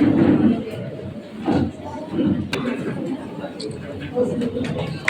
Thank you.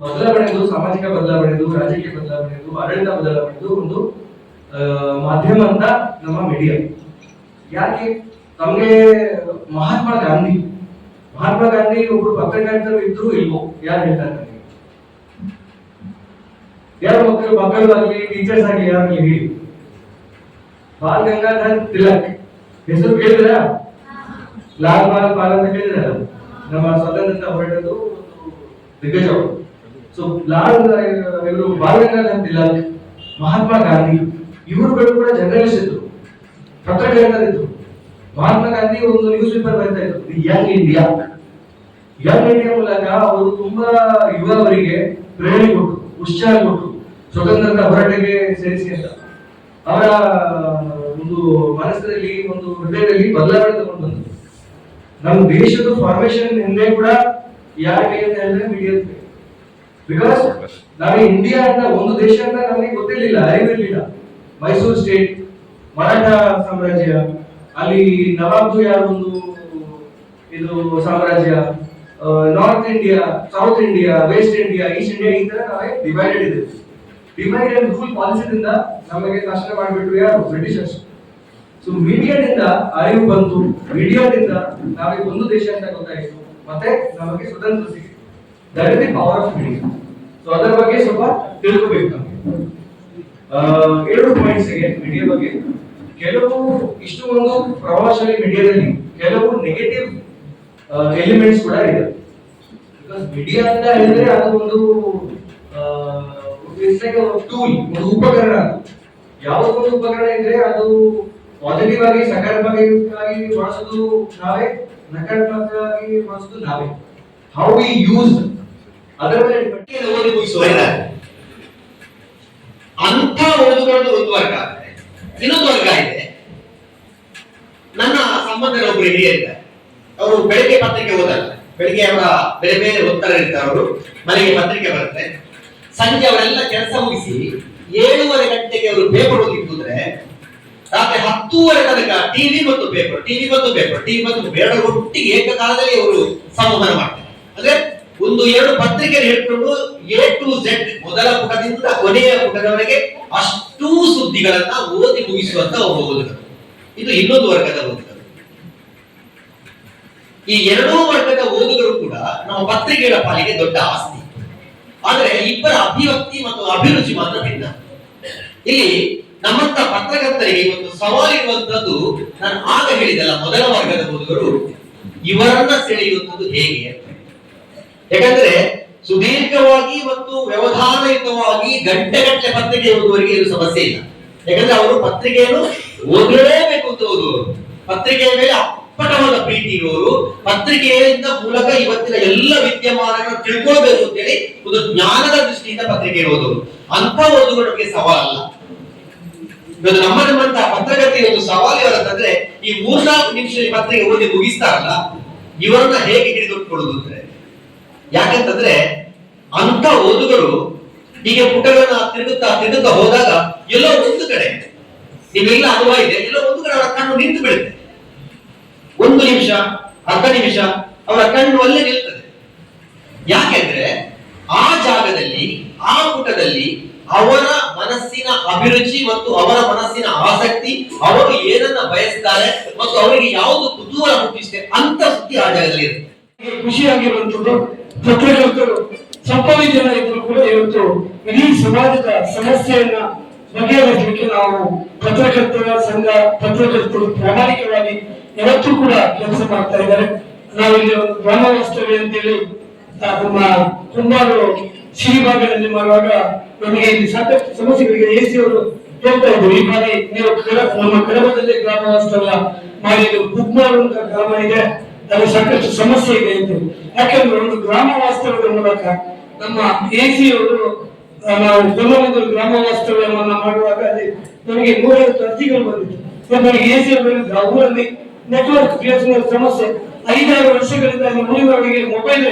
ಬದಲಾವಣೆದು ಸಾಮಾಜಿಕ ಬದಲಾವಣೆದು ರಾಜಕೀಯ ಬದಲಾವಣೆದು ಆಡಳಿತ ಬದಲಾವಣೆದು ಒಂದು ಮಾಧ್ಯಮ ಅಂತ ನಮ್ಮ ಮೀಡಿಯಾ ಯಾಕೆ? ತಮ್ಗೆ ಮಹಾತ್ಮ ಗಾಂಧಿ ಮಹಾತ್ಮ ಗಾಂಧಿ ಒಬ್ರು ಪತ್ರಕರ್ತರು ಇದ್ರು ಇಲ್ವೋ? ಯಾರು ಹೇಳ್ತಾರೆ ನನಗೆ ಯಾರು ಮಕ್ಕಳು? ಮಕ್ಕಳು ಆಗಲಿ ಟೀಚರ್ಸ್ ಆಗಲಿ ಯಾರಾಗಲಿ ಹೇಳಿ? ಬಾಲ್ ಗಂಗಾಧರ್ ತಿಲಕ್. ಹೆಸರು ಕೇಳಿದ್ರ ಲಾಲ್ ಬಾಲ್ ಬಾಲ್ ಅಂತ ಕೇಳಿದ್ರ ನಮ್ಮ ಸ್ವಾತಂತ್ರ್ಯ ಹೋರಾಟದ್ದು ದಿಗ್ಗಜ ಸೊ ಲಾಲ್ ಇವರು ಬಾಲ್ ಗಂಗಾಧರ್ ತಿಲಕ್, ಮಹಾತ್ಮ ಗಾಂಧಿ ಇವರುಗಳು ಕೂಡ ಜರ್ನಲಿಸ್ಟ್ ಇದ್ರು. ಪತ್ರಕರ್ತರಿದ್ರು ಮಹಾತ್ಮ ಗಾಂಧಿ ಒಂದು ನ್ಯೂಸ್ ಪೇಪರ್ ಬರೀತಾ ಇದ್ರು ಯಂಗ್ ಇಂಡಿಯಾ ಯಂಗ್ ಇಂಡಿಯಾ ಮೂಲಕ ಅವರು ತುಂಬಾ ಯುವವರಿಗೆ ಪ್ರೇರಣೆ ಕೊಟ್ಟರು ಉತ್ಸಾಹ ಕೊಟ್ಟರು ಸ್ವತಂತ್ರದ ಹೋರಾಟಕ್ಕೆ ಸೇರಿಸಿ ಅಂತ. ಅವರ ಒಂದು ಮನಸ್ಸಿನಲ್ಲಿ ಒಂದು ಹೃದಯದಲ್ಲಿ ಬದಲಾವಣೆ ತಗೊಂಡು ಬಂದರು. ನಮ್ಮ ದೇಶದ ಫಾರ್ಮೇಶನ್ ಹಿಂದೆ ಕೂಡ ಯಾಕೆ ಅಂತ ಹೇಳಿದ್ರೆ ಮೀಡಿಯಾ ಬಿಕಾಸ್ ನಾವು ಇಂಡಿಯಾ ಅಂತ ಒಂದು ದೇಶ ಅಂತ ನಮಗೆ ಗೊತ್ತಿರಲಿಲ್ಲ ಅರಿವಿರ್ಲಿಲ್ಲ ಮೈಸೂರು ಸ್ಟೇಟ್ ಮರಾಠ ಸಾಮ್ರಾಜ್ಯ, ಅಲ್ಲಿ ನವಾಬ್ದು ಯಾರು ಒಂದು, ಇದು ಸಾಮ್ರಾಜ್ಯ north India south India west India east India ಈ ತರ ನಾವೇ ಡಿವೈಡೆಡ್ ಇದೆ ಡಿವೈಡ್ ಅಂಡ್ ರೂಲ್ ಪಾಲಿಸಿದಿಂದ ನಮಗೆ ನಾಶನ ಮಾಡಿಬಿಟ್ರು ಯಾರು? ಬ್ರಿಟಿಷರ್ಸ್. ಸೊ ಮೀಡಿಯಾದಿಂದ ಅರಿವು ಬಂತು. ಮೀಡಿಯಾದಿಂದ ನಮಗೆ ಒಂದು ದೇಶ ಅಂತ ಗೊತ್ತಾಯಿತು. ಮತ್ತೆ ನಮಗೆ ಸ್ವತಂತ್ರ ಸಿಕ್ಕಿತು. That is the power of media so ಅದರ ಬಗ್ಗೆ ಸ್ವಲ್ಪ ತಿಳ್ಕೋಬೇಕು ನಮಗೆ. ಎರಡು ಪಾಯಿಂಟ್ಸ್ಗೆ ಮೀಡಿಯಾ ಬಗ್ಗೆ. ಕೆಲವು ಇಷ್ಟು ಒಂದು ಪ್ರಭಾವಶಾಲಿ ಮೀಡಿಯಾದಲ್ಲಿ ಕೆಲವು ನೆಗೆಟಿವ್ ಎಲಿಮೆಂಟ್ಸ್ ಕೂಡ ಇದೆ. ಬಿಕಾಸ್ ಮೀಡಿಯಾ ಅಂತ ಹೇಳಿದ್ರೆ ಅದು ಒಂದು ಟೂಲ್ ಒಂದು ಉಪಕರಣ. ಯಾವುದೊಂದು ಉಪಕರಣ ಇದ್ರೆ ಅದು ಪಾಸಿಟಿವ್ ಆಗಿ, ಸಕಾರಾತ್ಮಕವಾಗಿ ಬಳಸೋದು ನಾವೇ, ನಕಾರಾತ್ಮಕವಾಗಿ ಬಳಸೋದು ನಾವೇ. ಹೌ ವಿ ಯೂಸ್ ಅದರ ಮೇಲೆ ಓದಿ ಮುಗಿಸುವ ಅಂತ ಓದುಗರದ್ದು ಒಂದು ವರ್ಗ ಇನ್ನೊಂದು ವರ್ಗ ಇದೆ ನನ್ನ ಸಂಬಂಧದ ಒಬ್ಬರು ಹಿರಿಯರಿದ್ದಾರೆ ಅವರು ಬೆಳಿಗ್ಗೆ ಪತ್ರಿಕೆ ಓದಲ್ಲ. ಬೆಳಿಗ್ಗೆ ಅವರ ಬೇರೆ ಬೇರೆ ಒತ್ತಡ ಇರ್ತಾರೆ ಅವರು. ಮನೆಗೆ ಪತ್ರಿಕೆ ಬರುತ್ತೆ. ಸಂಜೆ ಅವರೆಲ್ಲ ಕೆಲಸ ಮುಗಿಸಿ ಏಳುವರೆ ಗಂಟೆಗೆ ಅವರು ಪೇಪರ್ ಕೂತ್ರೆ ರಾತ್ರಿ ಹತ್ತೂವರೆ ತನಕ ಟಿವಿ ಮತ್ತು ಪೇಪರ್ ಟಿವಿ ಮತ್ತು ಪೇಪರ್ ಟಿವಿ ಮತ್ತು ಬೇಡ ಒಟ್ಟಿಗೆ ಏಕಕಾಲದಲ್ಲಿ ಅವರು ಸಂವಹನ ಮಾಡ್ತಾರೆ. ಅಂದ್ರೆ ಒಂದು ಎರಡು ಪತ್ರಿಕೆ ಹೇಳ್ಕೊಂಡು ಎ ಟು ಝೆಡ್ ಮೊದಲ ಪುಟದಿಂದ ಕೊನೆಯ ಪುಟದವರೆಗೆ ಅಷ್ಟೂ ಸುದ್ದಿಗಳನ್ನ ಓದಿ ಮುಗಿಸುವಂತ ಒಬ್ಬ ಓದುಗರು. ಇದು ಇನ್ನೊಂದು ವರ್ಗದ ಓದುಗರು. ಈ ಎರಡೂ ವರ್ಗದ ಓದುಗರು ಕೂಡ ನಮ್ಮ ಪತ್ರಿಕೆಗಳ ಪಾಲಿಗೆ ದೊಡ್ಡ ಆಸ್ತಿ. ಆದ್ರೆ ಇಬ್ಬರ ಅಭಿವ್ಯಕ್ತಿ ಮತ್ತು ಅಭಿರುಚಿ ಮಾತ್ರ ಭಿನ್ನ. ಇಲ್ಲಿ ನಮ್ಮಂತ ಪತ್ರಕರ್ತರಿಗೆ ಒಂದು ಸವಾಲಿರುವಂತದ್ದು ನಾನು ಆಗ ಹೇಳಿದಲ್ಲ ಮೊದಲ ವರ್ಗದ ಓದುಗರು ಇವರನ್ನ ಸೆಳೆಯುವಂಥದ್ದು ಹೇಗೆ. ಯಾಕಂದ್ರೆ ಸುದೀರ್ಘವಾಗಿ ಮತ್ತು ವ್ಯವಧಾನಯುತವಾಗಿ ಗಂಟೆಗಟ್ಟಲೆ ಪತ್ರಿಕೆ ಓದುವವರಿಗೆ ಇದು ಸಮಸ್ಯೆ ಇಲ್ಲ. ಯಾಕಂದ್ರೆ ಅವರು ಪತ್ರಿಕೆಯನ್ನು ಓದಲೇಬೇಕು ಅಂತ ಓದುವವರು. ಪತ್ರಿಕೆಯ ಮೇಲೆ ಅಪ್ಪಟವಾದ ಪ್ರೀತಿ ಇರುವವರು ಪತ್ರಿಕೆಯಿಂದ ಮೂಲಕ ಇವತ್ತಿನ ಎಲ್ಲ ವಿದ್ಯಮಾನಗಳನ್ನು ತಿಳ್ಕೊಳ್ಬೇಕು ಅಂತೇಳಿ ಒಂದು ಜ್ಞಾನದ ದೃಷ್ಟಿಯಿಂದ ಪತ್ರಿಕೆ ಓದೋರು. ಅಂತ ಓದುಗರಿಗೆ ಸವಾಲಲ್ಲ. ಇವತ್ತು ನಮ್ಮ ನಮ್ಮಂತಹ ಪತ್ರಕರ್ತರಿಗೆ ಒಂದು ಸವಾಲು ಯಾರಂತಂದ್ರೆ ಈ ಮೂರ್ನಾಲ್ಕು ನಿಮಿಷದಲ್ಲಿ ಪತ್ರಿಕೆ ಓದಿ ಮುಗಿಸ್ತಾರಲ್ಲ, ಇವರನ್ನ ಹೇಗೆ ಹಿಡಿದುಕೊಳ್ಳುದು ಅಂದ್ರೆ? ಯಾಕಂತಂದ್ರೆ ಅಂತ ಓದುಗರು ಹೀಗೆ ಪುಟಗಳನ್ನ ತಿರುಗುತ್ತಾ ತಿರುಗುತ್ತಾ ಹೋದಾಗ ಎಲ್ಲೋ ಒಂದು ಕಡೆ ನಿಮಗೆಲ್ಲ ಅನುಭವ ಇದೆ, ಎಲ್ಲೋ ಒಂದು ಕಡೆ ಅವರ ಕಣ್ಣು ನಿಂತು ಬಿಡುತ್ತೆ ನಿಮಿಷ, ಅರ್ಧ ನಿಮಿಷ, ಅವರ ಕಣ್ಣು ಅಲ್ಲೇ ನಿಲ್ತದೆ. ಯಾಕೆಂದ್ರೆ ಆ ಜಾಗದಲ್ಲಿ, ಆ ಪುಟದಲ್ಲಿ ಅವರ ಮನಸ್ಸಿನ ಅಭಿರುಚಿ ಮತ್ತು ಅವರ ಮನಸ್ಸಿನ ಆಸಕ್ತಿ, ಅವರು ಏನನ್ನ ಬಯಸ್ತಾರೆ ಮತ್ತು ಅವರಿಗೆ ಯಾವುದು ಕುತೂಹಲ ಹುಟ್ಟಿಸಿದೆ, ಅಂತ ಸುದ್ದಿ ಆ ಜಾಗದಲ್ಲಿ ಇರುತ್ತೆ. ಖುಷಿಯಾಗಿರುವಂತದ್ದು ಪತ್ರಕರ್ತರು ಸಂಭಾವ್ಯ ಜನ ಇದ್ರು ಕೂಡ ಇವತ್ತು ಇಡೀ ಸಮಾಜದ ಸಮಸ್ಯೆಯನ್ನ ಬಗೆಹರಿಸಲಿಕ್ಕೆ ನಾವು ಪತ್ರಕರ್ತರ ಸಂಘ, ಪತ್ರಕರ್ತರು ಪ್ರಾಮಾಣಿಕವಾಗಿ ಯಾವತ್ತೂ ಕೂಡ ಕೆಲಸ ಮಾಡ್ತಾ ಇದ್ದಾರೆ. ನಾವಿಲ್ಲಿ ಒಂದು ಅಂತ ಅಂತೇಳಿ ನಮ್ಮ ಕುಂಬಾರು ಸಿರಿಭಾಗದಲ್ಲಿ ಮಾಡುವಾಗ ನಮಗೆ ಇಲ್ಲಿ ಸಾಕಷ್ಟು ಸಮಸ್ಯೆಗಳಿಗೆ ಎಸಿ ಅವರು ಹೇಳ್ತಾ ಇದ್ರು. ಈ ಬಾರಿ ನೀವು ನಮ್ಮ ಕಡಬದಲ್ಲಿ ಗ್ರಾಮ ವಾಸ್ತವ್ಯ ಮಾಡಿ ಬುಕ್ ಮಾಡುವಂತ ಗ್ರಾಮ ಇದೆ. ಅದು ಸಾಕಷ್ಟು ಸಮಸ್ಯೆ ಇದೆ ಅಂತ ಯಾಕಂದ್ರೆ ಒಂದು ಗ್ರಾಮ ವಾಸ್ತವ್ಯದ ಮೂಲಕ ನಮ್ಮ ಎಸಿ ಅವರು ನಾವು ಬೆಂಗಳೂರು ಗ್ರಾಮ ವಾಸ್ತವ್ಯವನ್ನ ಮಾಡುವಾಗ ಅಲ್ಲಿ ನಮಗೆ ನೂರೈವತ್ತು ಅರ್ಜಿಗಳು ಬಂದಿತ್ತು ನನಗೆ ಎ ಸಿ ಅವರು ಆ ಊರಲ್ಲಿ ನೆಟ್ವರ್ಕ್ ಎಸ್ ಸಮಸ್ಯೆ ಐದಾರು ವರ್ಷಗಳಿಂದ ಊರಿನವರಿಗೆ ಮೊಬೈಲ್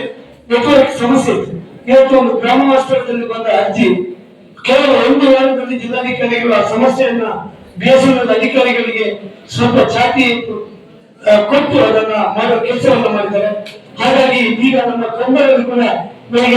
ನೆಟ್ವರ್ಕ್ ಸಮಸ್ಯೆ ಇತ್ತು ಇವತ್ತು ಒಂದು ಗ್ರಾಮ ವಾಸ್ತವ್ಯದಲ್ಲಿ ಬಂದ ಅರ್ಜಿ ಕೇವಲ ಒಂದು ವಾರದಲ್ಲಿ ಜಿಲ್ಲಾಧಿಕಾರಿಗಳು ಆ ಸಮಸ್ಯೆಯನ್ನ ಬಿ ಎಸ್ ಅಧಿಕಾರಿಗಳಿಗೆ ಸ್ವಲ್ಪ ಚಾಟಿ ಕೊಟ್ಟು ಅದನ್ನ ಮಾಡೋ ಕೆಲಸವನ್ನು ಮಾಡಿದ್ದಾರೆ. ಹಾಗಾಗಿ ಈಗ ನಮ್ಮ ಕಂಬಳಲ್ಲಿ ಕೂಡ ನನಗೆ